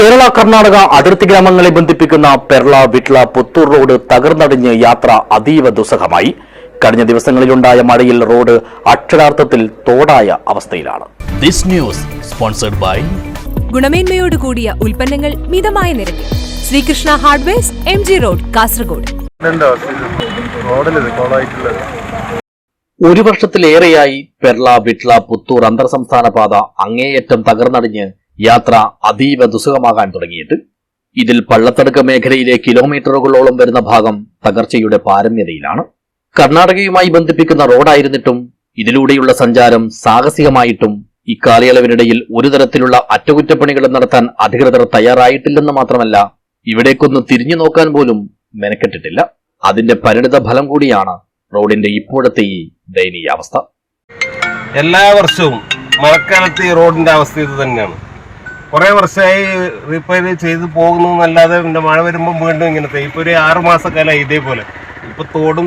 കേരള കർണാടക അതിർത്തി ഗ്രാമങ്ങളെ ബന്ധിപ്പിക്കുന്ന പെർള വിട്ല പുത്തൂർ റോഡ് തകർന്നടിഞ്ഞ് യാത്ര അതീവ ദുസ്സഹമായി. കഴിഞ്ഞ ദിവസങ്ങളിലുണ്ടായ മഴയിൽ റോഡ് അക്ഷരാർത്ഥത്തിൽ തോടായ അവസ്ഥയിലാണ്. ദിസ് ന്യൂസ് സ്പോൺസർഡ് ബൈ ഗുണമേന്മയോട് കൂടിയ ഉൽപ്പന്നങ്ങൾ മിതമായ നിരക്കിൽ. Sreekrishna hardwares M G road Kasaragod. ഒരു വർഷത്തിലേറെയായി പെർള വിട്ല പുത്തൂർ അന്തർ സംസ്ഥാന പാത അങ്ങേയറ്റം തകർന്നടിഞ്ഞ് യാത്ര അതീവ ദുസ്സഹമാകാൻ തുടങ്ങിയിട്ട് ഇതിൽ പള്ളത്തടുക്ക മേഖലയിലെ കിലോമീറ്ററുകളോളം വരുന്ന ഭാഗം തകർച്ചയുടെ പാരമ്യതയിലാണ്. കർണാടകയുമായി ബന്ധിപ്പിക്കുന്ന റോഡായിരുന്നിട്ടും ഇതിലൂടെയുള്ള സഞ്ചാരം സാഹസികമായിട്ടും ഇക്കാലയളവിനിടയിൽ ഒരു തരത്തിലുള്ള അറ്റകുറ്റപ്പണികളും നടത്താൻ അധികൃതർ തയ്യാറായിട്ടില്ലെന്ന് മാത്രമല്ല ഇവിടേക്കൊന്ന് തിരിഞ്ഞു നോക്കാൻ പോലും മെനക്കെട്ടിട്ടില്ല. അതിന്റെ പരിണിത ഫലം കൂടിയാണ് റോഡിന്റെ ഇപ്പോഴത്തെ ഈ ദയനീയാവസ്ഥ. എല്ലാ വർഷവും മഴക്കാലത്ത് ഈ റോഡിന്റെ അവസ്ഥ ഇത് തന്നെയാണ്. കുറെ വർഷമായി റിപ്പയർ ചെയ്ത് പോകുന്നു എന്നല്ലാതെ പിന്നെ മഴ വരുമ്പോൾ വീണ്ടും ഇങ്ങനത്തെ ഇപ്പൊ ഒരു ആറ് മാസക്കാലമായി ഇതേപോലെ. ഇപ്പൊ തോടും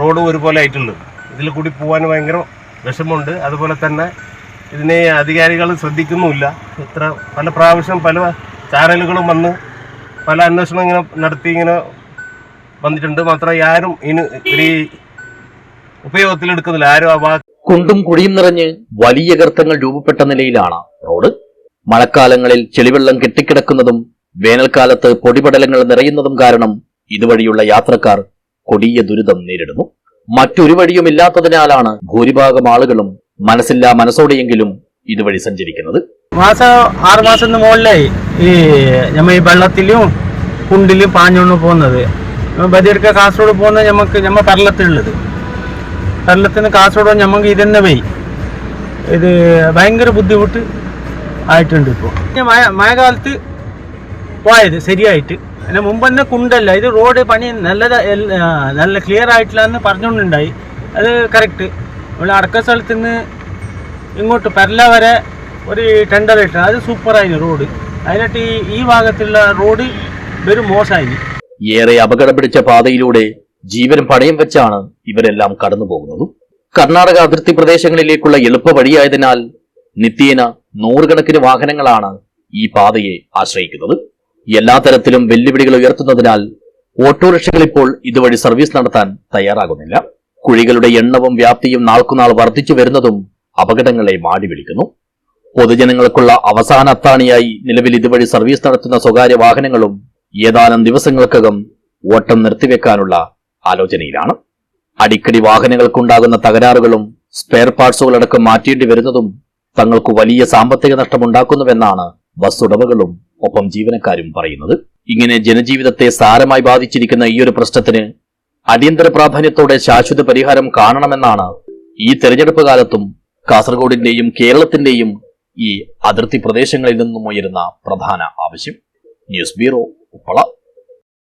റോഡും ഒരുപോലെ ആയിട്ടുള്ളത് ഇതിൽ കൂടി പോകാൻ ഭയങ്കര വിഷമമുണ്ട്. അതുപോലെ തന്നെ ഇതിനെ അധികാരികൾ ശ്രദ്ധിക്കുന്നുമില്ല. ഇത്ര പല പ്രാവശ്യം പല ചാനലുകളും വന്ന് പല അന്വേഷണം ഇങ്ങനെ നടത്തി ഇങ്ങനെ വന്നിട്ടുണ്ട്. മാത്രമേ ആരും ഇനി ഒരു ഉപയോഗത്തിലെടുക്കുന്നില്ല. ആരും ആ കുണ്ടും കുഴിയും നിറഞ്ഞ് വലിയ ഗർത്തങ്ങൾ രൂപപ്പെട്ട നിലയിലാണ് മഴക്കാലങ്ങളിൽ ചെളിവെള്ളം കെട്ടിക്കിടക്കുന്നതും വേനൽക്കാലത്ത് പൊടിപടലങ്ങൾ നിറയുന്നതും കാരണം ഇതുവഴിയുള്ള യാത്രക്കാർ കൊടിയ ദുരിതം നേരിടുന്നു. മറ്റൊരു വഴിയുമില്ലാത്തതിനാലാണ് ഭൂരിഭാഗം ആളുകളും മനസ്സില്ലാ മനസ്സോടെയെങ്കിലും ഇതുവഴി സഞ്ചരിക്കുന്നത്. മാസം ആറ് മാസത്തിന് മുകളിലായി ഈ നമ്മ ഈ വെള്ളത്തിലും കുണ്ടിലും പാഞ്ഞോണ്ട് പോകുന്നത്. ബദിയെടുക്ക കാസർഗോഡ് പോകുന്നത് നമുക്ക് നമ്മ പരലത്തിലുള്ളത് പരലത്തിന് കാസർഗോഡ് നമുക്ക് ഇതന്നെ പോയി ഇത് ഭയങ്കര ബുദ്ധിമുട്ട്. ആയിട്ടുണ്ട് ഇപ്പോൾ മഴ മഴക്കാലത്ത് പോയത് ശരിയായിട്ട്. അതിന് മുമ്പ് തന്നെ കുണ്ടല്ല. ഇത് റോഡ് പണി നല്ലത് നല്ല ക്ലിയർ ആയിട്ടില്ല എന്ന് പറഞ്ഞുകൊണ്ടുണ്ടായി. അത് കറക്റ്റ് നമ്മൾ അടക്ക സ്ഥലത്ത് നിന്ന് ഇങ്ങോട്ട് പെരല വരെ ഒരു ടെൻഡർ ഇട്ട. അത് സൂപ്പറായി റോഡ് അതിനായിട്ട് ഈ ഈ ഭാഗത്തുള്ള റോഡ് വെറും മോശമായി ഏറെ അപകടം പിടിച്ച പാതയിലൂടെ ജീവൻ പണയം വെച്ചാണ് ഇവരെല്ലാം കടന്നു പോകുന്നത് കർണാടക അതിർത്തി പ്രദേശങ്ങളിലേക്കുള്ള എളുപ്പ വഴിയായതിനാൽ നിത്യേന നൂറുകണക്കിന് വാഹനങ്ങളാണ് ഈ പാതയെ ആശ്രയിക്കുന്നത്. എല്ലാ തരത്തിലും വെല്ലുവിളികൾ ഉയർത്തുന്നതിനാൽ ഓട്ടോറിക്ഷകൾ ഇപ്പോൾ ഇതുവഴി സർവീസ് നടത്താൻ തയ്യാറാകുന്നില്ല. കുഴികളുടെ എണ്ണവും വ്യാപ്തിയും നാൾക്കുനാൾ വർദ്ധിച്ചു വരുന്നതും അപകടങ്ങളെ മാടി വിളിക്കുന്നു. പൊതുജനങ്ങൾക്കുള്ള അവസാന അത്താണിയായി നിലവിൽ ഇതുവഴി സർവീസ് നടത്തുന്ന സ്വകാര്യ വാഹനങ്ങളും ഏതാനും ദിവസങ്ങൾക്കകം ഓട്ടം നിർത്തിവെക്കാനുള്ള ആലോചനയിലാണ്. അടിക്കടി വാഹനങ്ങൾക്കുണ്ടാകുന്ന തകരാറുകളും സ്പെയർ പാർട്സുകളടക്കം മാറ്റേണ്ടി വരുന്നതും തങ്ങൾക്ക് വലിയ സാമ്പത്തിക നഷ്ടമുണ്ടാക്കുന്നുവെന്നാണ് ബസ് ഉടമകളും ഒപ്പം ജീവനക്കാരും പറയുന്നത്. ഇങ്ങനെ ജനജീവിതത്തെ സാരമായി ബാധിച്ചിരിക്കുന്ന ഈ ഒരു പ്രശ്നത്തിന് അടിയന്തര പ്രാധാന്യത്തോടെ ശാശ്വത പരിഹാരം കാണണമെന്നാണ് ഈ തെരഞ്ഞെടുപ്പ് കാലത്തും കാസർഗോഡിന്റെയും കേരളത്തിന്റെയും ഈ അതിർത്തി പ്രദേശങ്ങളിൽ നിന്നും ഉയരുന്ന പ്രധാന ആവശ്യം. News bureau Uppala.